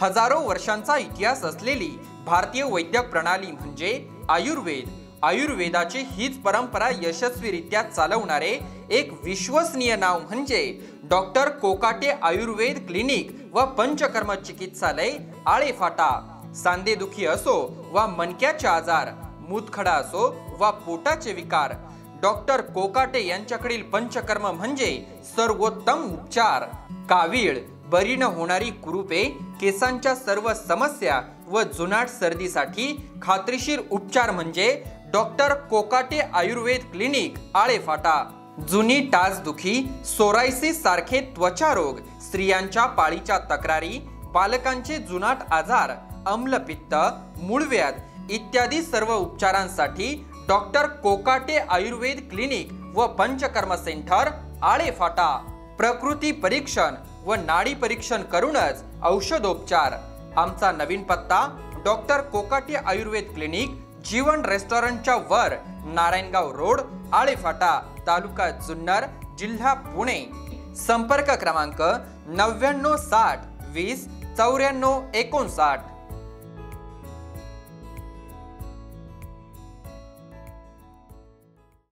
हजारो वर्षांचा इतिहास असलेली भारतीय वैद्यक प्रणाली म्हणजे आयुर्वेद. आयुर्वेदाची हीच परंपरा यशस्वीरित्या चालवणारे एक विश्वसनीय नाव म्हणजे डॉक्टर कोकाटे आयुर्वेद क्लिनिक व पंचकर्म चिकित्सालय आळेफाटा. सांधेदुखी असो वा मणक्याचे आजार मूतखडा असो वा पोटाचे विकार डॉक्टर कोकाटे यांच्याकडील पंचकर्म म्हणजे सर्वोत्तम उपचार. कावीळ बरी न होणारी कुरूपे केसांच्या सर्व समस्या व जुनाट सर्दीसाठी खात्रीशीर उपचार म्हणजे डॉक्टर कोकाटे आयुर्वेद क्लिनिक आळेफाटा. जुनी टाचदुखी सोरायसिस सारखे त्वचा रोग स्त्रियांच्या पाळीच्या तक्रारी बालकांचे जुनाट आजार अम्लपित्त मूळव्याध इत्यादी सर्व उपचारांसाठी डॉक्टर कोकाटे आयुर्वेद क्लिनिक व पंचकर्म सेंटर आळेफाटा. प्रकृती परीक्षण व नाडी परीक्षण करूनच औषधोपचार. आमचा नवीन पत्ता डॉक्टर कोकाटी आयुर्वेद क्लिनिक जीवन रेस्टॉरंटच्या वर नारायणगाव रोड आळेफाटा तालुका जुन्नर जिल्हा पुणे. संपर्क क्रमांक नव्याण्णव साठ वीस चौऱ्याण्णव एकोणसाठ.